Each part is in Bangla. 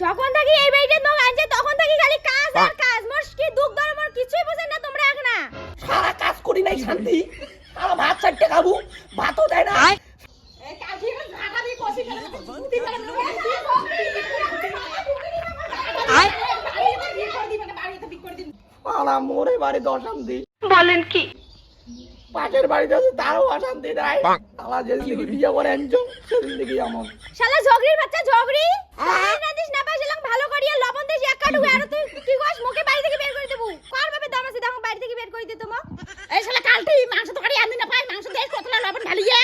যখন থাকি এই বাড়িতে নোক আনছে তখন থাকি খালি কাজ আর কাজ। মোর কি দুঃখ দর মোর কিছুই বুঝেন না তোমরা এখন না। সারা কাজ করি নাই শান্তি। সারা ভাত চারটে খাব ভাতও দেয় না। মোরে বাড়ি অশান্তি। বলেন কি? পাশের বাড়িতে আছে তারও অশান্তি নাই। সারা যেদিন বিয়ে করে আনছো সেদিন দেখি এমন শালা ঝগড়ির বাচ্চা ঝগড়ি তুই না দিস না পাই শালা ভালো করিয়া লবণ দিস এক কাটু আর তুই কি কস মুখে বাড়ি থেকে বের করে দেবো কার ভাবে দম আছে দেখো বাড়ি থেকে বের করে দিতে মো এই শালা কালটি মাংস তো আনি না পাই মাংস দেই কতলা লবণ ঢালিয়ে?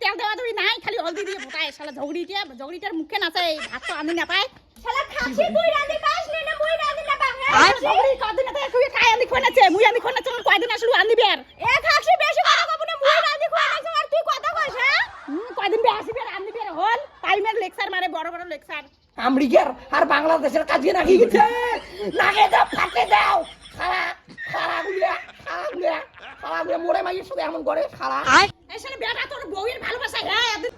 তেল দেওয়া ধরি নাই খালি হলদি দিয়ে ফোটায় শালা ঝগড়িটা ঝগড়িটার মুখে নাচে ভাত তো আনি না পাই শালা খাসি তুই রাঁধি পাস না না মুই রাঁধি না পাই আর ঝগড়ি কদিন তে তুই কাই আনি খোনাছে মুই আনি খোনাছে কয়দিন আসলু আনি বের? এ খাসি বেশি কথা কব না মুই রাঁধি খোনাছে আর তুই কথা কইছ হ্যাঁ? কয়দিন বেশি বের আনি বের হল? টাইমের লেকচার মারে বড় বড় লেকচার। আমেরিকার আর বাংলাদেশের কাজে নাকি গেছে নাকে দাও ফাটে দাও সারা সারা গুলিয়া সারা গুলিয়া মোরে মাইয়ের সাথে এমন করে শালা। বেটা তোর বউয়ের ভালোবাসা হ্যাঁ এদিন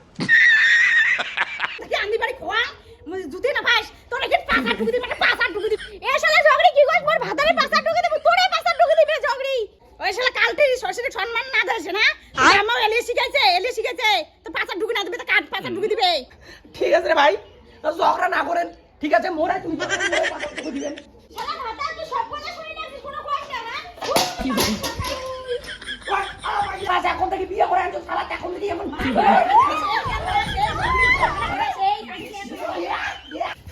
কি আনি বাড়ি খোয়া? জুতি না পাস তোর কি ঢুকি দিবি মানে ঢুকি দিবি। এ শালা ঝগড়ি কি কইছ মোর ভাতারে ঢুকি দিবি তোরে ঢুকি দিবি ঝগড়ি। ওই শালা সম্মান না দেছে না আমার এলি শিখাইছে এলি শিখাইছে তো পাসা ঢুকি না দিবে তো কাট পাসা ঢুকি দিবে? ঠিক আছে রে ভাই ঝগড়া না করেন ঠিক আছে? মোরে তুমি টুকু দিবেন শালা ভাতা তুই সব কথা শুনি না কোনো কষ্ট না ভাই, থেকে বিয়ে করে আনছো সারা এখন থেকে এমন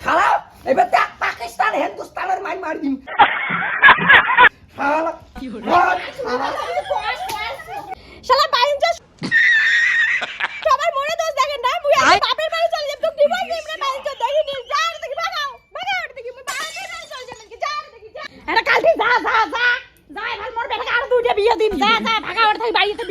শালা এবার দেখ পাকিস্তান হিন্দুস্তানের মাই মারি দিম শালা শালা শালা বাইঞ্চা সবার মনে দোষ দেখেন না মুই বাপের বাড়ি চলে যাব তুই ডিভোর্স নিম না বাইঞ্চা দেখি নি যা দেখি ভাগাও ভাগাও দেখি মুই বাপের বাড়ি চলে যাব কি যা দেখি যা আরে কালকে যা যা যা যা ভালো মোর বেটাকে আর দুইটা বিয়ে দিন যা যা ভাগাও রে থাকি বাড়িতে